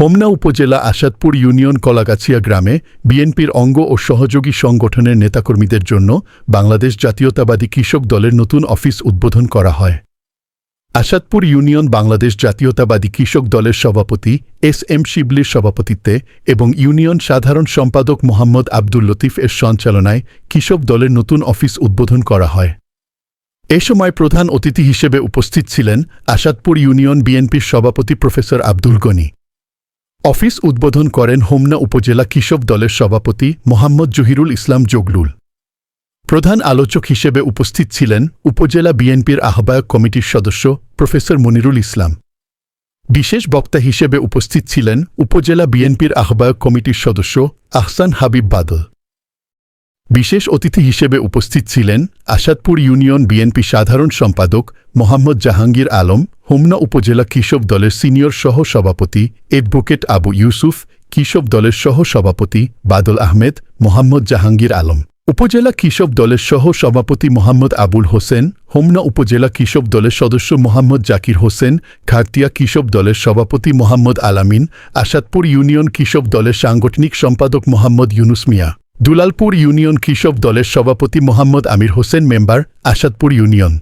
হোমনা উপজেলা আসাদপুর ইউনিয়ন কলাগাছিয়া গ্রামে বিএনপির অঙ্গ ও সহযোগী সংগঠনের নেতাকর্মীদের জন্য বাংলাদেশ জাতীয়তাবাদী কৃষক দলের নতুন অফিস উদ্বোধন করা হয়। আসাদপুর ইউনিয়ন বাংলাদেশ জাতীয়তাবাদী কৃষক দলের সভাপতি এস এম শিবলির সভাপতিত্বে এবং ইউনিয়ন সাধারণ সম্পাদক মোহাম্মদ আব্দুল লতিফ এর সঞ্চালনায় কৃষক দলের নতুন অফিস উদ্বোধন করা হয়। এ সময় প্রধান অতিথি হিসেবে উপস্থিত ছিলেন আসাদপুর ইউনিয়ন বিএনপির সভাপতি প্রফেসর আব্দুল গনি। অফিস উদ্বোধন করেন হোমনা উপজেলা কৃষক দলের সভাপতি মোহাম্মদ জহিরুল ইসলাম জগলুল। প্রধান আলোচক হিসেবে উপস্থিত ছিলেন উপজেলা বিএনপির আহ্বায়ক কমিটির সদস্য প্রফেসর মনিরুল ইসলাম। বিশেষ বক্তা হিসেবে উপস্থিত ছিলেন উপজেলা বিএনপির আহ্বায়ক কমিটির সদস্য আহসান হাবিব বাদল। বিশেষ অতিথি হিসেবে উপস্থিত ছিলেন আসাদপুর ইউনিয়ন বিএনপি সাধারণ সম্পাদক মোহাম্মদ জাহাঙ্গীর আলম হোমনা উপজেলা কৃষক দলের সিনিয়র সহ সভাপতি এডভোকেট আবু ইউসুফ, কৃষক দলের সহ সভাপতি বাদল আহমেদ, মোহাম্মদ জাহাঙ্গীর আলম। উপজেলা কৃষক দলের সহ সভাপতি মোহাম্মদ আবুল হোসেন, হোমনা উপজেলা কৃষক দলের সদস্য মোহাম্মদ জাকির হোসেন খারতিয়া কৃষক দলের সভাপতি মোহাম্মদ আলামিন, আসাদপুর ইউনিয়ন কৃষক দলের সাংগঠনিক সম্পাদক মোহাম্মদ ইউনুস মিয়া। দুলালপুর ইউনিয়ন কৃষক দলের সভাপতি মোহাম্মদ আমির হোসেন, মেম্বার, আসাদপুর ইউনিয়ন।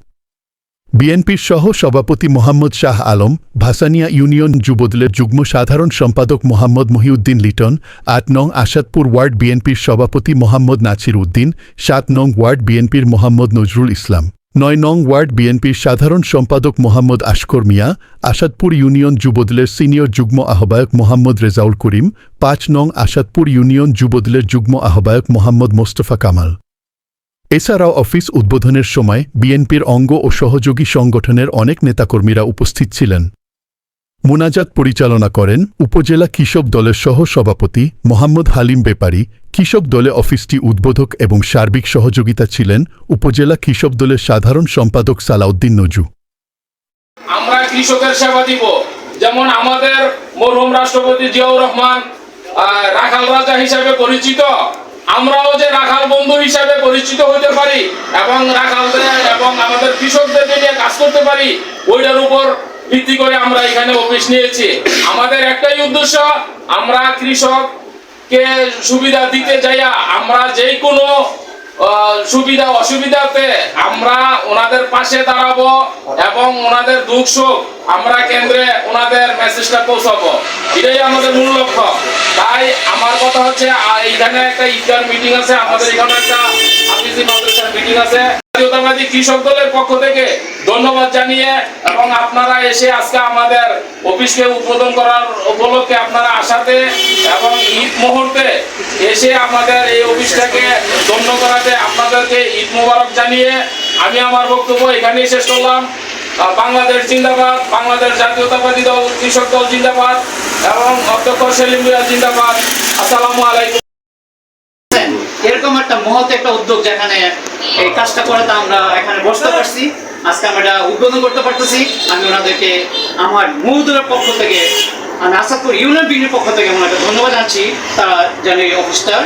বিএনপির সহ সভাপতি মোহাম্মদ শাহ আলম, ভাসানিয়া ইউনিয়ন যুবদলের যুগ্ম সাধারণ সম্পাদক মোহাম্মদ মহিউদ্দিন লিটন, আট নং আসাদপুর ওয়ার্ড বিএনপির সভাপতি মোহাম্মদ নাছির উদ্দিন, সাত নং ওয়ার্ড বিএনপির মোহাম্মদ নজরুল ইসলাম, নয় নং ওয়ার্ড বিএনপির সাধারণ সম্পাদক মোহাম্মদ আশকর মিয়া, আসাদপুর ইউনিয়ন যুবদলের সিনিয়র যুগ্ম আহ্বায়ক মোহাম্মদ রেজাউল করিম, পাঁচ নং আসাদপুর ইউনিয়ন যুবদলের যুগ্ম আহ্বায়ক মোহাম্মদ মোস্তফা কামাল। এছাড়াও অফিস উদ্বোধনের সময় বিএনপির অঙ্গ ও সহযোগী সংগঠনের অনেক নেতাকর্মীরা উপস্থিত ছিলেন। মোনাজাত পরিচালনা করেন উপজেলা কৃষক দলের সহ সভাপতি মোহাম্মদ হালিম বেপারী। কৃষক দলে অফিসটি উদ্বোধক এবং সার্বিক সহযোগিতা ছিলেন উপজেলা কৃষক দলের সাধারণ সম্পাদক সালাউদ্দিন নজু। আমরা কৃষকের সেবা দিব। যেমন আমাদের মরহুম রাষ্ট্রপতি জিয়াউর রহমান রাখাল রাজা হিসাবে পরিচিত। আমরাও যে রাখাল বন্ধু হিসাবে পরিচিত হইতে পারি এবং রাখালদের এবং আমাদের কৃষকদেরকে নিয়ে কাজ করতে পারি, ওইটার উপর ভিত্তি করে আমরা এখানে অফিস নিয়েছি। আমাদের একটাই উদ্দেশ্য, আমরা কৃষককে সুবিধা দিতে যাইয়া আমরা যে কোনো সুবিধা অসুবিধাতে আমরা ওনাদের পাশে দাঁড়াবো এবং ওনাদের দুঃখ সুখ আমরা কেন্দ্রে ওনাদের মেসেজটা পৌঁছাবো। এটাই আমাদের মূল লক্ষ্য। তাই আমার কথা হচ্ছে এখানে একটা ইফতার মিটিং আছে, আমাদের এখানে একটা হাফিজি মাদ্রাসার মিটিং আছে। জাতীয়তাবাদী কৃষক দলের পক্ষ থেকে ধন্যবাদ জানিয়ে এবং আপনারা এসে আজকে আমাদের অফিসকে উদ্বোধন করার উপলক্ষে আপনারা আসাতে এবং ঈদ মুহূর্তে এসে আমাদের এই অফিসটাকে ধন্য করাতে আপনাদেরকে ঈদ মোবারক জানিয়ে আমি আমার বক্তব্য এখানেই শেষ করলাম বাংলাদেশ জিন্দাবাদ, বাংলাদেশ জাতীয়তাবাদী দল, কৃষক দল জিন্দাবাদ এবং অধ্যক্ষ সেলিম জিন্দাবাদ আসসালামু আলাইকুম। এরকম একটা মহৎ একটা উদ্যোগ যেখানে এই কাজটা করে তা আমরা এখানে বসতে পারছি। আজকে আমরা এটা উদ্বোধন করতে পারতেছি। আমি ওনাদেরকে আমার মূলদুরের পক্ষ থেকে আমি আসাদপুর ইউনিয়ন বিএনপির পক্ষ থেকে ওনাকে ধন্যবাদ জানাচ্ছি। তারা যেন এই অফিসটা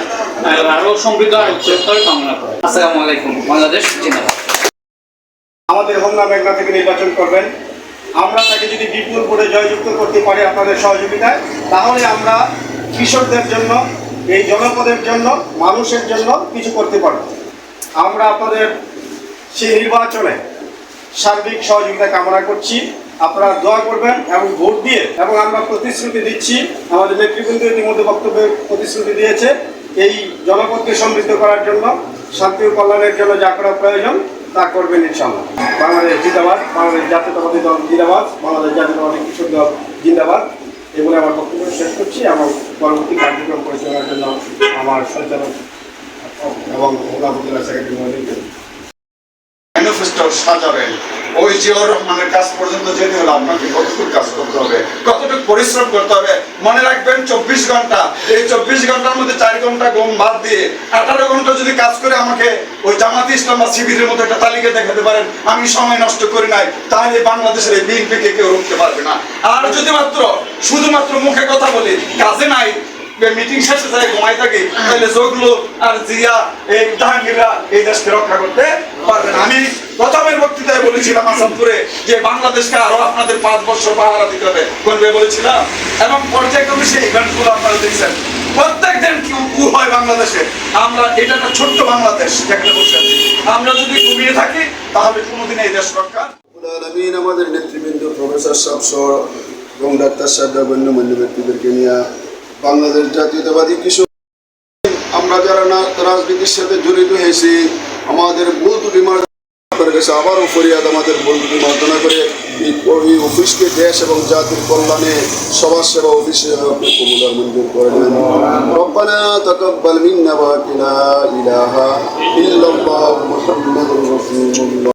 আরও সমৃদ্ধ আর উচ্চতর কামনা করে। আসসালামু আলাইকুম বাংলাদেশ জিন্দাবাদ। আমাদের হোমনা মেঘনা থেকে নির্বাচন করবেন। আমরা তাকে যদি বিপুল ভোটে জয়যুক্ত করতে পারি আপনাদের সহযোগিতায় তাহলে আমরা কৃষকদের জন্য এই জনপদের জন্য, মানুষের জন্য কিছু করতে পারব। আমরা আপনাদের সেই নির্বাচনে সার্বিক সহযোগিতা কামনা করছি। আপনারা দোয়া করবেন এবং ভোট দিয়ে এবং আমরা প্রতিশ্রুতি দিচ্ছি, আমাদের নেতৃবৃন্দ ইতিমধ্যে বক্তব্যে প্রতিশ্রুতি দিয়েছে, এই জনপদকে সমৃদ্ধ করার জন্য, শান্তি ও কল্যাণের জন্য যা করা প্রয়োজন, তা করবেন ইনশাল্লাহ বাংলাদেশ জিন্দাবাদ, বাংলাদেশ জাতীয়তাবাদী দল জিন্দাবাদ, বাংলাদেশ জাতীয়তাবাদী কৃষক দল জিন্দাবাদ। এগুলো আমার বক্তব্য শেষ করছি। আমার পরবর্তী কার্যক্রম পরিচালনার জন্য আমার সঞ্চালক এবং উপজেলা সেক্রেটারি মহোদয়কে। ম্যানিফেস্টো সাজাবেন। ওই রহমানের কাজ পর্যন্ত যেতে হলে, আপনাকে কতটুকু কাজ করতে হবে, কতটুকু পরিশ্রম করতে হবে। মনে রাখবেন, চব্বিশ ঘণ্টা, এই চব্বিশ ঘণ্টার মধ্যে চার ঘণ্টা ঘুম বাদ দিয়ে আঠারো ঘণ্টা যদি কাজ করে আমাকে ওই জামাত ইসলাম বা শিবিরের মতো একটা তালিকা দেখাতে পারেন, আমি সময় নষ্ট করি নাই, তাহলে বাংলাদেশের এই বিএনপিকে কেউ রুখতে পারবে না। আর যদি মাত্র, শুধুমাত্র মুখে কথা বলি, কাজে নাই মিটিং শেষে ঘুমাই তাহলে আর জিয়া, এই জাহাঙ্গীররা এই দেশকে রক্ষা করতে পারবেন। আমি প্রথমের বক্তৃতায় বলেছিলাম আসামপুরে যে বাংলাদেশকে আরও আপনাদের পাঁচ বছর পাহারা দিতে হবে করবে বলেছিলাম। এবং পর্যায়ক্রমে সেই আপনারা দেখছেন। কি হয় বাংলাদেশে? আমরা, এটা একটা ছোট্ট বাংলাদেশ বসে আমরা যদি ঘুমিয়ে থাকি, তাহলে কোনোদিন এই দেশ রক্ষা আমাদের নেতৃবৃন্দ, প্রফেসর সাহেব সহ এবং ডাক্তার সাহেব ব্যক্তিদেরকে নিয়ে বাংলাদেশ জাতীয়তাবাদী কৃষক আমরা যারা রাজনীতির সাথে জড়িত হয়েছি, আমাদের ভুল মার্জনা আপনার আবারও ফরিয়াদ আমাদের ভুল ত্রুটি মার্জনা করে এই অফিসকে দেশ এবং জাতির কল্যাণে সমাজ সেবা অফিসে মঞ্জুর করে নেন রব্বানা তাকাব্বাল মিন্না ওয়া ইলাহা ইল্লাল্লাহ মুহাম্মাদুর রাসূলুল্লাহ।